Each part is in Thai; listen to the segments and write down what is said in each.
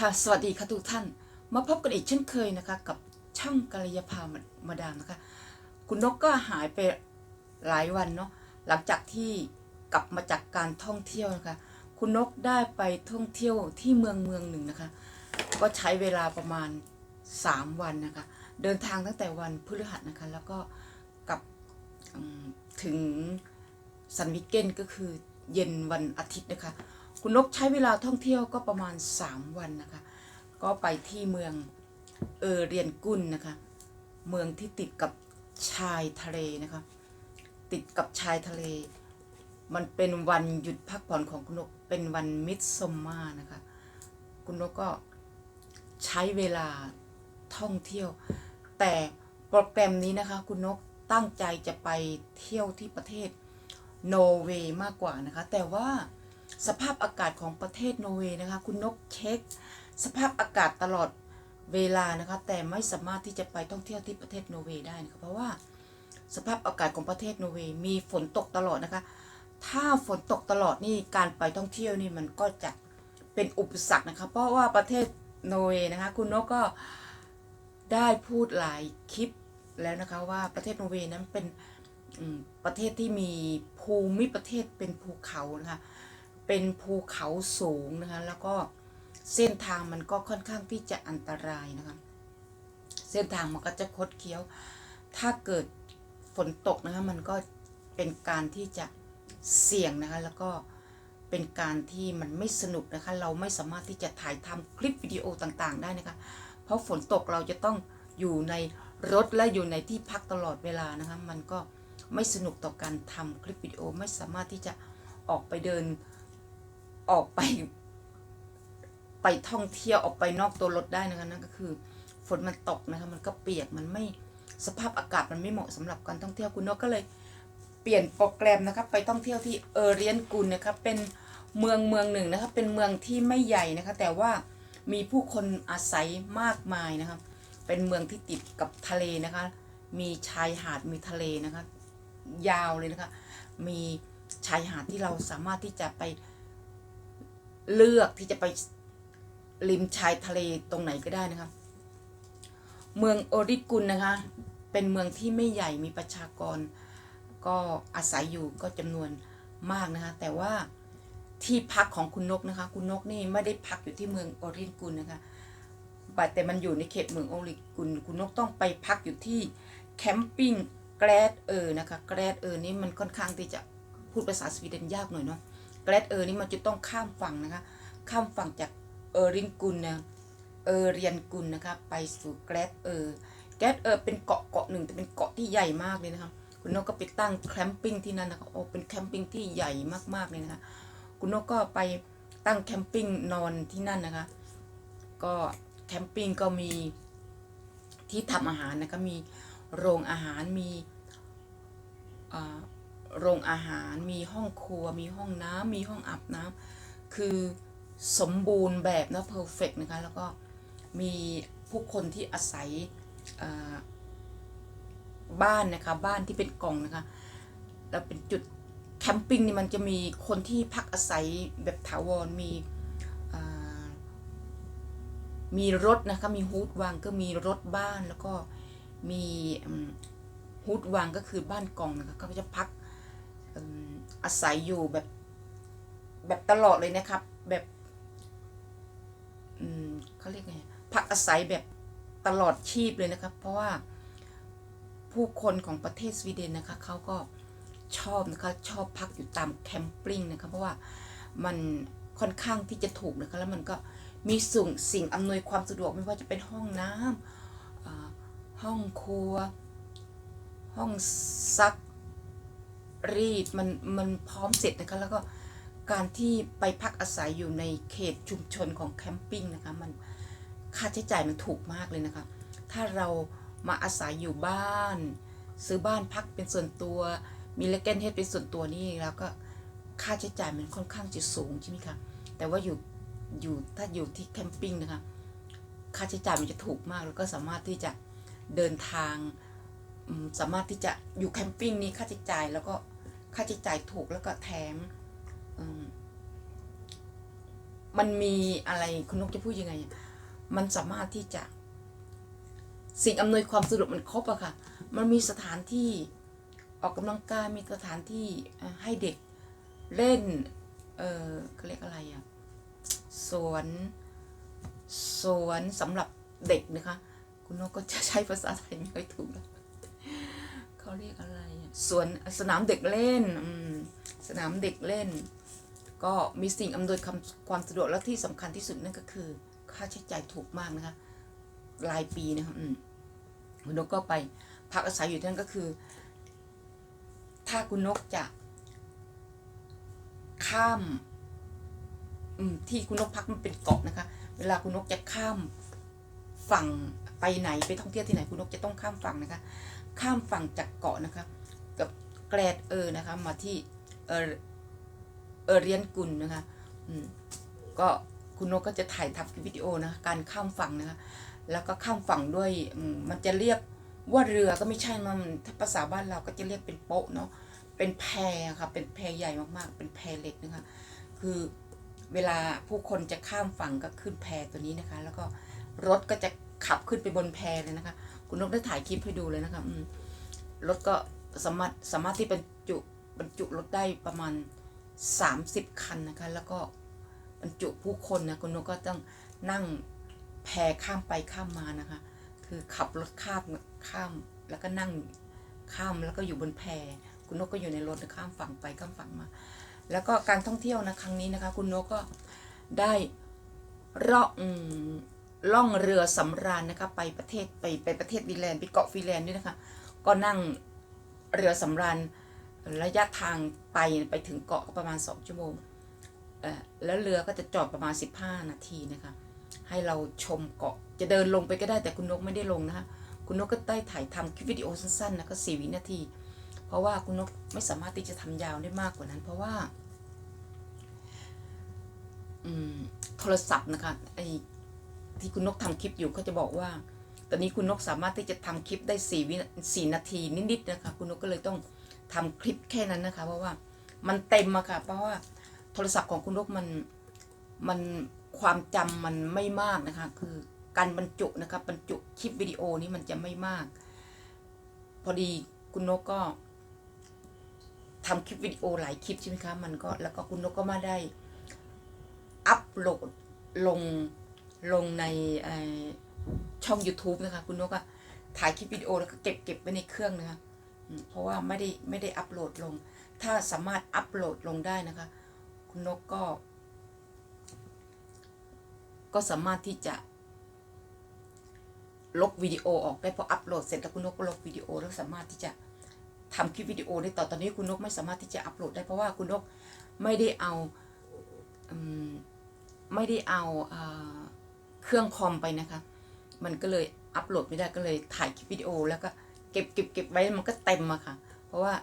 ค่ะสวัสดีค่ะทุกท่าน มาพบกันอีกเช่นเคยนะคะ กับช่างกัลยาภามาดามนะคะ คุณนกก็หายไปหลายวันเนาะหลังจากที่กลับมาจากการท่องเที่ยวนะคะ คุณนกได้ไปท่องเที่ยวที่เมืองเมืองหนึ่งนะคะ ก็ใช้เวลาประมาณ 3 วันนะคะ เดินทางตั้งแต่วันพฤหัสนะคะ แล้วก็กลับถึงซันวิกเกนก็คือเย็นวันอาทิตย์นะคะ คุณนกใช้เวลาท่องเที่ยวก็ประมาณ 3 วันนะคะ ก็ไปที่เมืองเออเรียนกุนนะคะ เมืองที่ติดกับชายทะเลนะคะ ติดกับชายทะเล มันเป็นวันหยุดพักผ่อนของคุณนก เป็นวันมิดซัมมานะคะ คุณนกก็ใช้เวลาท่องเที่ยว แต่โปรแกรมนี้นะคะคุณนกตั้งใจจะไปเที่ยวที่ประเทศโนเวย์มากกว่านะคะ แต่ว่า สภาพอากาศของประเทศโนร์เวย์นะคะคุณนกเช็ค สภาพอากาศตลอดเวลานะคะแต่ไม่สามารถที่จะไปท่องเที่ยวที่ประเทศโนร์เวย์ได้นะคะเพราะว่าสภาพอากาศของประเทศโนร์เวย์มีฝนตกตลอดนะคะ ถ้าฝนตกตลอดนี่การไปท่องเที่ยวนี่มันก็จะเป็นอุปสรรคนะคะ เพราะว่าประเทศโนร์เวย์นะคะคุณนกก็ได้พูดหลายคลิปแล้วนะคะว่าประเทศโนร์เวย์นั้นเป็นประเทศที่มีภูมิประเทศเป็นภูเขานะคะ เป็นภูเขาสูงนะคะ แล้วก็เส้นทางมันก็ค่อนข้างที่จะอันตรายนะคะ เส้นทางมันก็จะคดเคี้ยว ถ้าเกิดฝนตกนะคะ มันก็เป็นการที่จะเสี่ยงนะคะ แล้วก็เป็นการที่มันไม่สนุกนะคะ เราไม่สามารถที่จะถ่ายทำคลิปวิดีโอต่างๆ ได้นะคะ เพราะฝนตกเราจะต้องอยู่ในรถและอยู่ในที่พักตลอดเวลานะคะ มันก็ไม่สนุกต่อการทำคลิปวิดีโอไม่สามารถที่จะออกไปเดิน ออกไป ไปท่องเที่ยวออกไปนอกตัวรถได้นะคะนั่นก็คือ ฝนมันตกนะคะมันก็เปียกมันไม่สภาพอากาศมันไม่เหมาะสำหรับการท่องเที่ยวคุณนกก็เลยเปลี่ยนโปรแกรมนะคะไปท่องเที่ยวที่เออเรียนกุลนะคะเป็นเมืองเมืองหนึ่งนะคะเป็นเมืองที่ไม่ใหญ่นะคะ แต่ว่ามีผู้คนอาศัยมากมายนะคะเป็นเมืองที่ติดกับทะเลนะคะ มีชายหาดมีทะเลนะคะ ยาวเลยนะคะ มีชายหาดที่เราสามารถที่จะไป เลือกที่จะไปริมชายทะเลตรงไหนก็ได้นะคะ เมืองโอริกุนนะคะ เป็นเมืองที่ไม่ใหญ่มีประชากร ก็อาศัยอยู่ก็จำนวนมากนะคะ แต่ว่าที่พักของคุณนกนะคะ คุณนกนี่ไม่ได้พักอยู่ที่เมืองโอริกุนนะคะแต่แต่มันอยู่ในเขตเมืองโอริกุนคุณนกต้องไปพักอยู่ที่แคมปิ้งแกรดเออนะคะแกรดเออนี่มันค่อนข้างที่จะพูดภาษาสวีเดนยากหน่อยเนาะ แกรดเออนี่มันจะต้องข้ามฝั่งนะคะ ข้ามฝั่งจากเออรินกุลนะเออเรียนกุลนะคะ ไปสู่แกรดเออแกรดเออเป็นเกาะเกาะหนึ่งแต่เป็นเกาะที่ใหญ่มากเลยนะคะ คุณนกก็ไปตั้งแคมปิ้งที่นั่นนะคะโอ้เป็นแคมปิ้งที่ใหญ่มากๆเลยนะคะ คุณนกก็ไปตั้งแคมปิ้งนอนที่นั่นนะคะ ก็แคมปิ้งก็มีที่ทำอาหารนะคะมีโรงอาหารมีอ่า โรงอาหาร มีห้องครัว มีห้องน้ำมีห้องอาบน้ำคือสมบูรณ์แบบนะเพอร์เฟกนะคะ แล้วก็มีผู้คนที่อาศัยบ้านนะคะ บ้านที่เป็นกล่องนะคะ แล้วเป็นจุดแคมปิ้งนี่มันจะมีคนที่พักอาศัยแบบถาวรมีมีรถนะคะ มีฮูดวางก็มีรถบ้านแล้วก็มีฮูดวางก็คือบ้านกล่องนะคะก็จะพัก อาศัยอยู่แบบ แบบตลอดเลยนะครับ แบบเขาเรียกไงพักอาศัยแบบตลอดชีพเลยนะครับ เพราะว่าผู้คนของประเทศสวีเดนนะคะเขาก็ชอบนะคะชอบพักอยู่ตามแคมปิ้งนะคะเพราะว่ามันค่อนข้างที่จะถูกนะคะแล้วมันก็มีสิ่งสิ่งอำนวยความสะดวกไม่ว่าจะเป็นห้องน้ำห้องครัว ห้องซัก รีดมันมันพร้อมเสร็จนะคะแล้วก็การที่ไปพักอาศัยอยู่ในเขตชุมชนของแคมปิ้งนะคะมันค่าใช้จ่ายมันถูกมากเลยนะคะ ถ้าเรามาอาศัยอยู่บ้าน ซื้อบ้านพักเป็นส่วนตัว มีเลกเกนเฮดเป็นส่วนตัวนี่แล้วก็ค่าใช้จ่ายมันค่อนข้างจะสูงใช่ไหมคะแต่ว่าอยู่อยู่ถ้าอยู่ที่แคมปิ้งนะคะค่าใช้จ่ายมันจะถูกมากแล้วก็สามารถที่จะเดินทางสามารถที่จะอยู่แคมปิ้งนี้ค่าใช้จ่ายแล้วก็ ค่าใช้จ่ายถูกแล้วก็แถมมมันมีอะไรคุณนกจะพูดยังไง มันสามารถที่จะ สิ่งอำนวยความสะดวกมันครบอะค่ะ มันมีสถานที่ออกกำลังกายมีสถานที่ให้เด็กเล่น เออเขาเรียกอะไรอะสวนสวนสำหรับเด็กนะคะ คุณนกก็จะใช้ภาษาไทยไม่ค่อยถูกแล้ว เขาเรียกอะไรสวนสนามเด็กเล่นสนามเด็กเล่น ก็มีสิ่งอำนวยความความสะดวกและที่สำคัญที่สุดนั่นก็คือ ค่าใช้จ่ายถูกมากนะคะรายปีนะคะอืมคุณนกก็ไปพักอาศัยอยู่ที่นั่นก็คือ ถ้าคุณนกจะ ข้าม อืมที่คุณนกพักมันเป็นเกาะนะคะ เวลาคุณนกจะข้ามฝั่งไปไหนไปท่องเที่ยวที่ไหนคุณนกจะต้องข้ามฝั่งนะคะ ข้ามฝั่งจากเกาะนะคะ กับแกรดเออนะคะ มาที่เออเออเรียนกุลนะคะอืมก็คุณนกก็จะถ่ายทำคลิปวิดีโอนะะการข้ามฝั่งนะคะ แล้วก็ข้ามฝั่งด้วยมันจะเรียกว่าเรือก็ไม่ใช่มันถ้าภาษาบ้านเราก็จะเรียกเป็นโป๊ะเนาะเป็นแพค่ะเป็นแพใหญ่มากๆ เป็นแพเหล็กนะคะ คือเวลาผู้คนจะข้ามฝั่งก็ขึ้นแพตัวนี้นะคะ แล้วก็รถก็จะขับขึ้นไปบนแพเลยนะคะ คุณนกได้ถ่ายคลิปให้ดูเลยนะคะอืรถก็สามารถสามารถที่บรรจุบรรจุรถได้ประมาณ 30 คันนะคะ แล้วก็บรรจุผู้คนนะคุณนกก็ต้องนั่งแพข้ามไปข้ามมานะคะ คือขับรถข้ามข้ามแล้วก็นั่งข้ามแล้วก็อยู่บนแพคุณนกก็อยู่ในรถข้ามฝั่งไปข้ามฝั่งมา แล้วก็การท่องเที่ยวนะครั้งนี้นะคะ คุณนกก็ได้ร่องอืม ล่องเรือสำราญนะคะไปประเทศไปไปประเทศฟินแลนด์ไปเกาะฟินแลนด์ด้วยนะคะก็นั่งเรือสำราญระยะทางไปไปถึงเกาะก็ประมาณ 2 ชั่วโมงเอ่อแล้วเรือก็จะจอดประมาณ 15 นาทีนะคะให้เราชมเกาะจะเดินลงไปก็ได้แต่คุณนกไม่ได้ลงนะคะคุณนกก็ได้ถ่ายทำคลิปวิดีโอสั้นๆนะก็สี่วินาที เพราะว่าคุณนกไม่สามารถที่จะทำยาวได้มากกว่านั้น เพราะว่าอืมโทรศัพท์นะคะไอ ที่คุณนกทำคลิปอยู่เขาจะบอกว่า ตอนนี้คุณนกสามารถที่จะทำคลิปได้สี่วิสี่นาทีนิดๆนะคะ คุณนกก็เลยต้องทำคลิปแค่นั้นนะคะ เพราะว่ามันเต็มอะค่ะ เพราะว่าโทรศัพท์ของคุณนกมันมันความจำมันไม่มากนะคะ คือการบรรจุนะคะบรรจุคลิปวิดีโอนี้มันจะไม่มาก พอดีคุณนกก็ทำคลิปวิดีโอหลายคลิปใช่ไหมคะ มันก็แล้วก็คุณนกก็มาได้อัพโหลดลง ลงในช่อง YouTube นะคะ คุณนกก็ถ่ายคลิปวิดีโอแล้วก็เก็บเก็บไว้ในเครื่องนะคะเพราะว่าไม่ได้ไม่ได้อัพโหลดลง ถ้าสามารถอัพโหลดลงได้นะคะ คุณนกก็ ก็สามารถที่จะ ลบวิดีโอออกได้พออัพโหลดเสร็จแล้วคุณนกก็ลบวิดีโอแล้วสามารถที่จะทำคลิปวิดีโอได้ต่อตอนนี้คุณนกไม่สามารถที่จะอัพโหลดได้เพราะว่าคุณนกไม่ได้เอาอมไม่ได้เอาอ่อ เครื่องคอมไปนะคะ มันก็เลยอัพโหลดไม่ได้ก็เลยถ่ายคลิปวิดีโอ แล้วก็เก็บเก็บเก็บไว้มันก็เต็มอะค่ะ เพราะว่า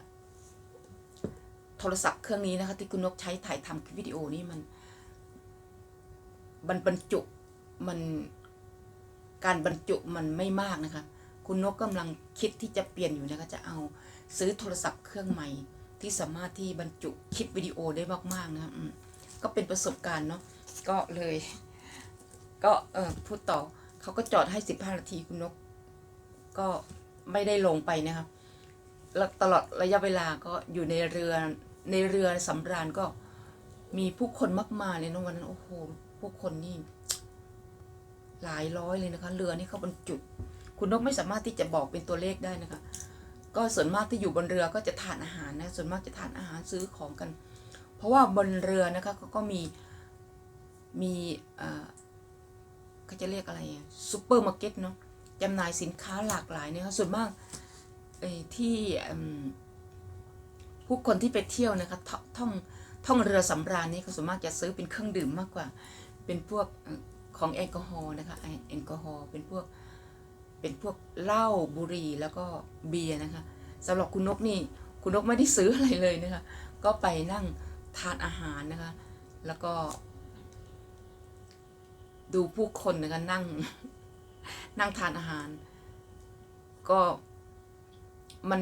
โทรศัพท์เครื่องนี้นะคะที่คุณนกใช้ถ่ายทำคลิปวิดีโอนี่มันมันบรรจุมันการบรรจุมันไม่มากนะคะ คุณนกกำลังคิดที่จะเปลี่ยนอยู่นะคะจะเอาซื้อโทรศัพท์เครื่องใหม่ ที่สามารถที่บรรจุคลิปวิดีโอได้มากๆนะคะก็เป็นประสบการณ์เนาะก็เลย ก็เออพูดต่อเขาก็จอดให้สิบห้านาทีคุณนก ก็ไม่ได้ลงไปนะคะแล้วตลอดระยะเวลาก็อยู่ในเรือในเรือสำราญก็มีผู้คนมากมายเลยนะวันนั้นโอ้โหผู้คนนี่หลายร้อยเลยนะคะ เรือนี่เขาบรรจุคุณนกไม่สามารถที่จะบอกเป็นตัวเลขได้นะคะ ก็ส่วนมากที่อยู่บนเรือก็จะทานอาหารนะ ส่วนมากจะทานอาหารซื้อของกัน เพราะว่าบนเรือนะคะเขาก็มีมี เขาจะเรียกอะไรซูเปอร์มาร์เก็ตเนาะจำหน่ายสินค้าหลากหลายนะคะส่วนมากที่ผู้คนที่ไปเที่ยวนะคะท่องท่องเรือสำราญนี่เขาส่วนมากจะซื้อเป็นเครื่องดื่มมากกว่า เป็นพวกของแอลกอฮอล์นะคะแอลกอฮอล์เป็นพวกเป็นพวกเหล้าบุหรี่แล้วก็เบียร์นะคะสำหรับคุณนกนี่คุณนกไม่ได้ซื้ออะไรเลยนะคะ ก็ไปนั่งทานอาหารนะคะ แล้วก็ ดูผู้คนนะคะนั่ง นั่งทานอาหาร ก็มัน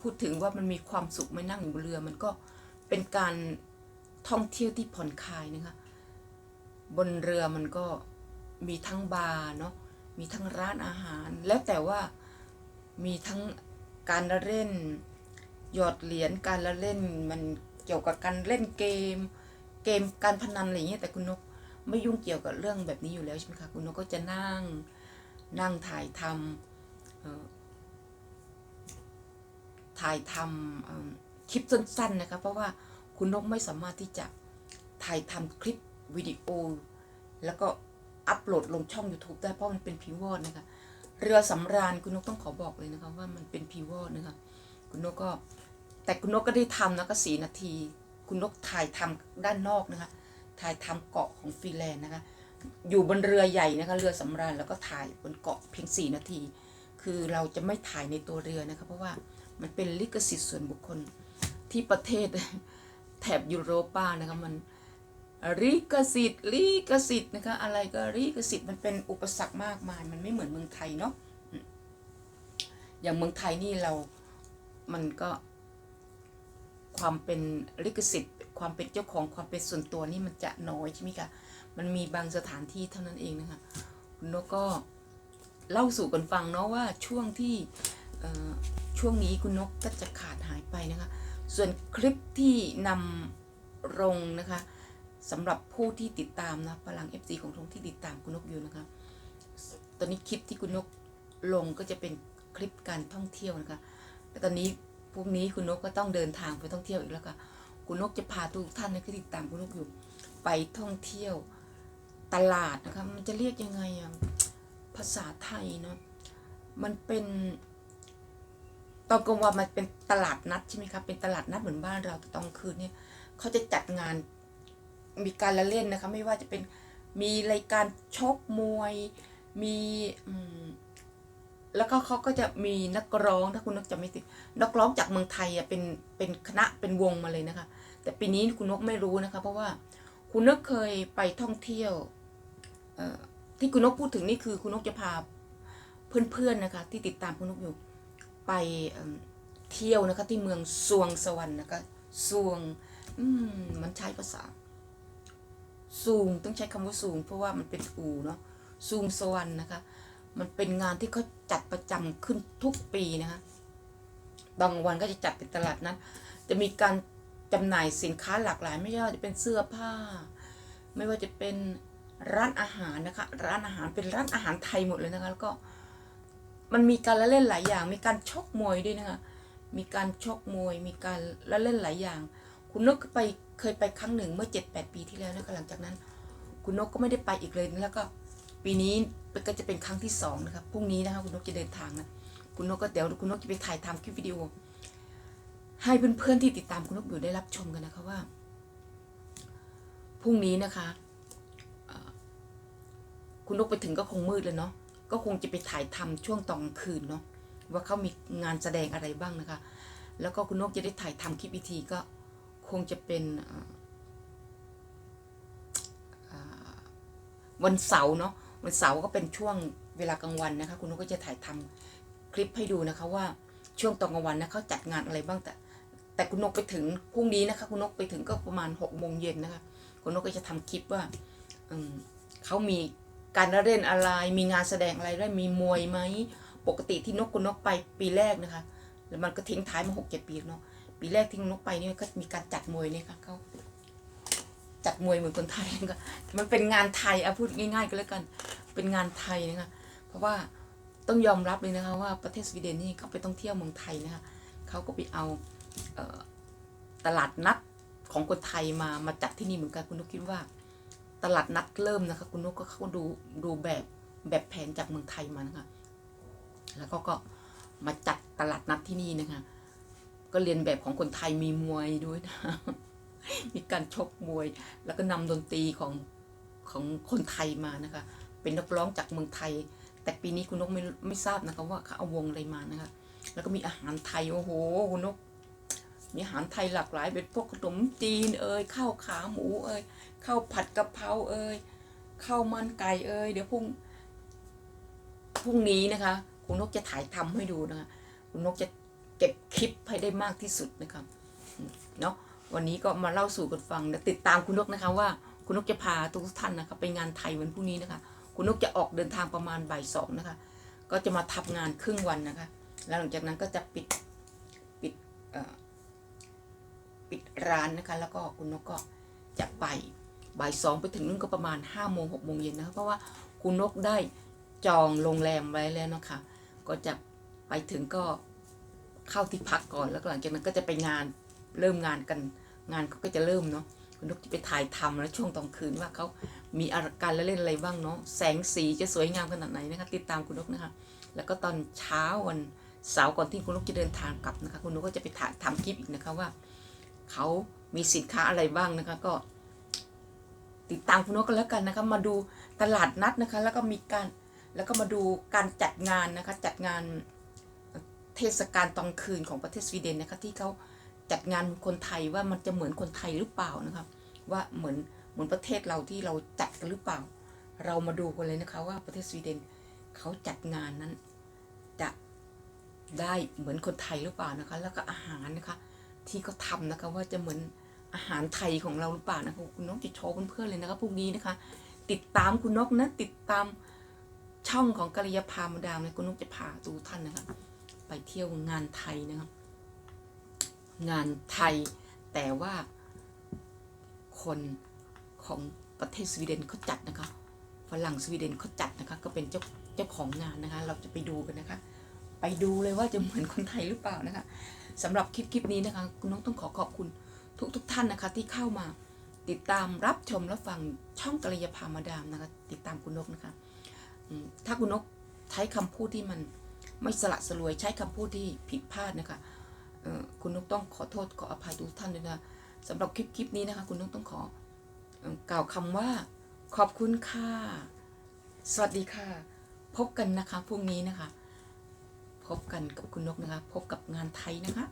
พูดถึงว่ามันมีความสุขไม่นั่งอยู่บนเรือ มันก็เป็นการท่องเที่ยวที่ผ่อนคลายนะคะบนเรือมันก็มีทั้งบาร์เนาะมีทั้งร้านอาหาร แล้วแต่ว่ามีทั้งการละเล่น หยอดเหรียญการละเล่นมันเกี่ยวกับการเล่นเกม เกมการพนันอะไรอย่างเงี้ยแต่คุณนก ไม่ยุ่งเกี่ยวกับเรื่องแบบนี้อยู่แล้วใช่ไหมคะคุณนกก็จะนั่งนั่งถ่ายทำถ่ายทำคลิปสั้นๆนะคะเพราะว่าคุณนกไม่สามารถที่จะถ่ายทำคลิปวิดีโอ แล้วก็อัปโหลดลงช่อง YouTube ได้เพราะมันเป็นพิวอดนะคะเรือสำราญคุณนกต้องขอบอกเลยนะคะว่ามันเป็นพิวอดนะคะคุณนกก็แต่คุณนกก็ได้ทำนะก็สีนาที คุณนกถ่ายทำด้านนอกนะคะ ถ่ายทำเกาะของฟรีแลนด์นะคะ อยู่บนเรือใหญ่นะคะ เรือสำราญแล้วก็ถ่ายบนเกาะเพียงสี่นาที คือเราจะไม่ถ่ายในตัวเรือนะคะ เพราะว่ามันเป็นลิขสิทธิ์ส่วนบุคคลที่ประเทศแถบยุโรปานะคะมันลิขสิทธิ์ลิขสิทธิ์นะคะ อะไรก็ลิขสิทธิ์มันเป็นอุปสรรคมากมาย มันไม่เหมือนเมืองไทยเนาะอย่างเมืองไทยนี่เรา มันก็ความเป็นลิขสิทธิ์ ความเป็นเจ้าของความเป็นส่วนตัวนี่มันจะน้อยใช่ไหมคะมันมีบางสถานที่เท่านั้นเองนะคะคุณนกก็เล่าสู่กันฟังเนาะว่าช่วงที่ช่วงนี้คุณนกก็จะขาดหายไปนะคะ ส่วนคลิปที่นำลงนะคะสำหรับผู้ที่ติดตามนะพลัง FC ของทงที่ติดตามคุณนกอยู่นะคะ ตอนนี้คลิปที่คุณนกลงก็จะเป็นคลิปการท่องเที่ยวนะคะ แต่ตอนนี้พรุ่งนี้คุณนกก็ต้องเดินทางไปท่องเที่ยวอีกแล้วค่ะ คุณนกจะพาทุกท่านนะที่ติดตามคุณนกอยู่ ไปท่องเที่ยวตลาดนะคะมันจะเรียกยังไงอะภาษาไทยเนาะมันเป็นตอนกลางวันมันเป็นตลาดนัดใช่ไหมคะเป็นตลาดนัดเหมือนบ้านเราแต่ตอนคืนเนี่ยเขาจะจัดงานมีการละเล่นนะคะ ไม่ว่าจะเป็นมีรายการชกมวย มีแล้วก็เขาก็จะมีนักร้องถ้าคุณนกจะไม่ติดนักร้องจากเมืองไทยอะเป็นเป็นคณะเป็นวงมาเลยนะคะ แต่ปีนี้คุณนกไม่รู้นะคะเพราะว่าคุณนกเคยไปท่องเที่ยวที่คุณนกพูดถึงนี่คือคุณนกจะพาเพื่อนๆนะคะที่ติดตามคุณนกอยู่ไปเที่ยวนะคะที่เมืองซวงสวรรค์นะคะซวงอืมมันใช้ภาษาซูงต้องใช้คำว่าซูง เพราะว่ามันเป็นอูเนาะซูงสวรรค์นะคะ มันเป็นงานที่เขาจัดประจำขึ้นทุกปีนะคะบางวันก็จะจัดเป็นตลาดนั้น จะมีการ จำหน่ายสินค้าหลากหลาย ไม่ว่าจะเป็นเสื้อผ้า ไม่ว่าจะเป็นร้านอาหารนะคะ ร้านอาหารเป็นร้านอาหารไทยหมดเลยนะคะ แล้วก็มันมีการละเล่นหลายอย่าง มีการชกมวยด้วยนะคะ มีการชกมวย มีการละเล่นหลายอย่าง คุณนกไปเคยไปครั้งหนึ่งเมื่อเจ็ดแปดปีที่แล้วนะคะหลังจากนั้น คุณนกก็ไม่ได้ไปอีกเลยแล้วก็ปีนี้ก็จะเป็นครั้งที่สองนะครับพรุ่งนี้นะคะคุณนกจะเดินทางนะคุณนกก็เดี๋ยวคุณนกจะไปถ่ายทำคลิปวิดีโอ ให้เพื่อนๆที่ติดตามคุณนกอยู่ได้รับชมกันนะคะว่าพรุ่งนี้นะคะคุณนกไปถึงก็คงมืดเลยเนาะก็คงจะไปถ่ายทำช่วงตอนคืนเนาะว่าเขามีงานแสดงอะไรบ้างนะคะ แล้วก็คุณนกจะได้ถ่ายทำคลิปวิทีก็คงจะเป็นวันเสาร์เนาะวันเสาร์ก็เป็นช่วงเวลากลางวันนะคะ คุณนกก็จะถ่ายทำคลิปให้ดูนะคะว่าช่วงตอนกลางวันนะเขาจัดงานอะไรบ้างแต่ แต่คุณนกไปถึงพรุ่งนี้นะคะ คุณนกไปถึงก็ประมาณหกโมงเย็นนะคะ คุณนกก็จะทำคลิปว่าเขามีการเล่นอะไร มีงานแสดงอะไรด้วยมีมวยไหม ปกติที่นกคุณนกไปปีแรกนะคะ แล้วมันก็ทิ้งท้ายมาหกเจ็ดปีเนาะ ปีแรกที่นกไปเนี่ยก็มีการจัดมวยเนี่ยค่ะเขาจัดมวยเหมือนคนไทยก็มันเป็นงานไทยอะพูดง่ายๆก็แล้วกัน เป็นงานไทยนะคะ เพราะว่าต้องยอมรับเลยนะคะว่าประเทศสวีเดนนี่เขาไปท่องเที่ยวเมืองไทยนะคะเขาก็ไปเอา ตลาดนัดของคนไทยมามาจัดที่นี่เหมือนกันคุณนุกคิดว่า ตลาดนัดเริ่มนะคะ คุณนุกก็เข้าดูดูแบบแบบแผนจากเมืองไทยมานะคะแล้วก็ก็มาจัดตลาดนัดที่นี่นะคะ ก็เรียนแบบของคนไทยมีมวยด้วยนะมีการชกมวย แล้วก็นำดนตรีของของคนไทยมานะคะ เป็นนักร้องจากเมืองไทย แต่ปีนี้คุณนกไม่ไม่ทราบนะคะว่าเขาเอาวงอะไรมานะคะ แล้วก็มีอาหารไทยโอ้โหคุณนก มีอาหารไทยหลากหลายเป็นพวกขนมจีนเอ่ยข้าวขาหมูเอ่ยข้าวผัดกะเพราเอ่ยข้าวมันไก่เอ่ยเดี๋ยวพรุ่งพรุ่งนี้นะคะ คุณนกจะถ่ายทำให้ดูนะคะคุณนกจะเก็บคลิปให้ได้มากที่สุดนะคะเนาะวันนี้ก็มาเล่าสู่กันฟังนะติดตามคุณนกนะคะว่าคุณนกจะพาทุกท่านนะคะไปงานไทยวันพรุ่งนี้นะคะ คุณนกจะออกเดินทางประมาณบ่ายสองนะคะ ก็จะมาทำงานครึ่งวันนะคะ แล้วหลังจากนั้นก็จะปิดปิดเอ่อ ปิดร้านนะคะ แล้วก็คุณนกก็จะไปบ่ายสองไปถึงนู่นก็ประมาณห้าโมงหกโมงเย็นนะคะเพราะว่าคุณนกได้จองโรงแรมไว้แล้วนะคะ ก็จะไปถึงก็เข้าที่พักก่อนแล้วหลังจากนั้นก็จะไปงานเริ่มงานกัน งานเขาก็จะเริ่มเนาะคุณนกจะไปถ่ายทำแล้วช่วงตอนคืนว่าเขามีอาการละเล่นอะไรบ้างเนาะแสงสีจะสวยงามขนาดไหนนะคะติดตามคุณนกนะคะ แล้วก็ตอนเช้าวันเสาร์ก่อนที่คุณนกจะเดินทางกลับนะคะ คุณนกก็จะไปถ่ายทำคลิปอีกนะคะว่า เขามีสินค้าอะไรบ้างนะคะก็ ติดตามคุณนกกันแล้วกันนะคะ มาดูตลาดนัดนะคะ แล้วก็มีการแล้วก็มาดูการจัดงานนะคะ จัดงานเทศกาลตอนคืนของประเทศสวีเดนนะคะที่เขาจัดงานคนไทยว่ามันจะเหมือนคนไทยหรือเปล่านะคะว่าเหมือนเหมือนประเทศเราที่เราจัดกันหรือเปล่า เรามาดูกันเลยนะคะว่าประเทศสวีเดนเขาจัดงานนั้นจะได้เหมือนคนไทยหรือเปล่านะคะ แล้วก็อาหารนะคะ ที่เขาทำนะคะว่าจะเหมือนอาหารไทยของเราหรือเปล่านะคะคุณนกจะโชว์เพื่อนๆเลยนะคะพวกนี้นะคะ ติดตามคุณนกนะติดตามช่องของกัลยาพามดามเลยคุณนกจะพาตูท่านนะคะไปเที่ยวงานไทยนะคะงานไทย แต่ว่าคนของประเทศสวีเดนเขาจัดนะคะฝรั่งสวีเดนเขาจัดนะคะ ก็เป็นเจ้าเจ้าของงานนะคะ เราจะไปดูกันนะคะ ไปดูเลยว่าจะเหมือนคนไทยหรือเปล่านะคะ สำหรับคลิปคลิปนี้นะคะคุณน้องต้องขอขอบคุณทุกทุกท่านนะคะ ที่เข้ามาติดตามรับชมและฟังช่องกัลยาพามาดามนะคะ ติดตามคุณนกนะคะถ้าคุณนกใช้คำพูดที่มันไม่สละสลวยใช้คำพูดที่ผิดพลาดนะคะคุณนกต้องขอโทษขออภัยทุกท่านด้วยนะสำหรับคลิปคลิปนี้นะคะ คุณนกต้องขอเอ่อกล่าวคำว่าขอบคุณค่ะ สวัสดีค่ะ พบกันนะคะพรุ่งนี้นะคะ พบกันกับคุณนกนะคะ พบกับงานไทยนะคะ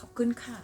ขอบคุณค่ะ